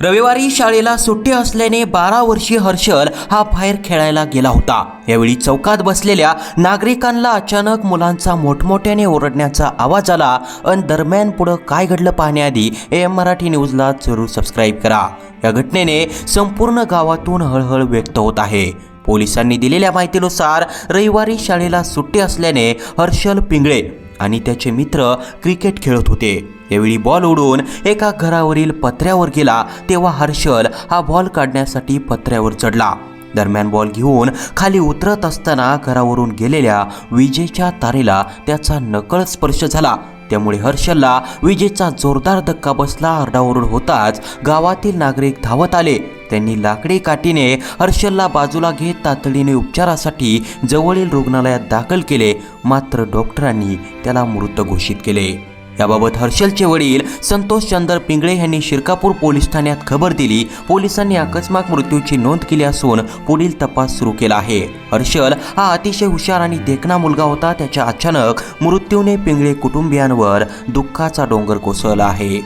रविवारी शाळेला सुट्टी असल्याने बारा वर्षीय हर्षल हा बाहेर खेळायला गेला होता. यावेळी चौकात बसलेल्या नागरिकांना अचानक मुलांचा मोठमोठ्याने ओरडण्याचा आवाज आला. आणि दरम्यान पुढं काय घडलं पाहण्याआधी ए एम मराठी न्यूजला जरूर सबस्क्राईब करा. या घटनेने संपूर्ण गावातून हळहळ व्यक्त होत आहे. पोलिसांनी दिलेल्या माहितीनुसार रविवारी शाळेला सुट्टी असल्याने हर्षल पिंगळे आणि त्याचे मित्र क्रिकेट खेळत होते. यावेळी बॉल उडून एका घरावरील पत्र्यावर गेला तेव्हा हर्षल हा बॉल काढण्यासाठी पत्र्यावर चढला. दरम्यान बॉल घेऊन खाली उतरत असताना घरावरून गेलेल्या विजेच्या तारेला त्याचा नकळ स्पर्श झाला. त्यामुळे हर्षलला विजेचा जोरदार धक्का बसला. आरडाओरड होताच गावातील नागरिक धावत आले. त्यांनी लाकडी काठीने हर्षलला बाजूला घेत तातडीने उपचारासाठी जवळील रुग्णालयात दाखल केले. मात्र डॉक्टरांनी त्याला मृत घोषित केले. याबाबत हर्षलचे वडील संतोष चंदर पिंगळे यांनी शिरकापूर पोलीस ठाण्यात खबर दिली. पोलिसांनी अकस्मात मृत्यूची नोंद केली असून पुढील तपास सुरू केला आहे. हर्षल हा अतिशय हुशार आणि देखणा मुलगा होता. त्याच्या अचानक मृत्यूने पिंगळे कुटुंबियांवर दुःखाचा डोंगर कोसळला आहे.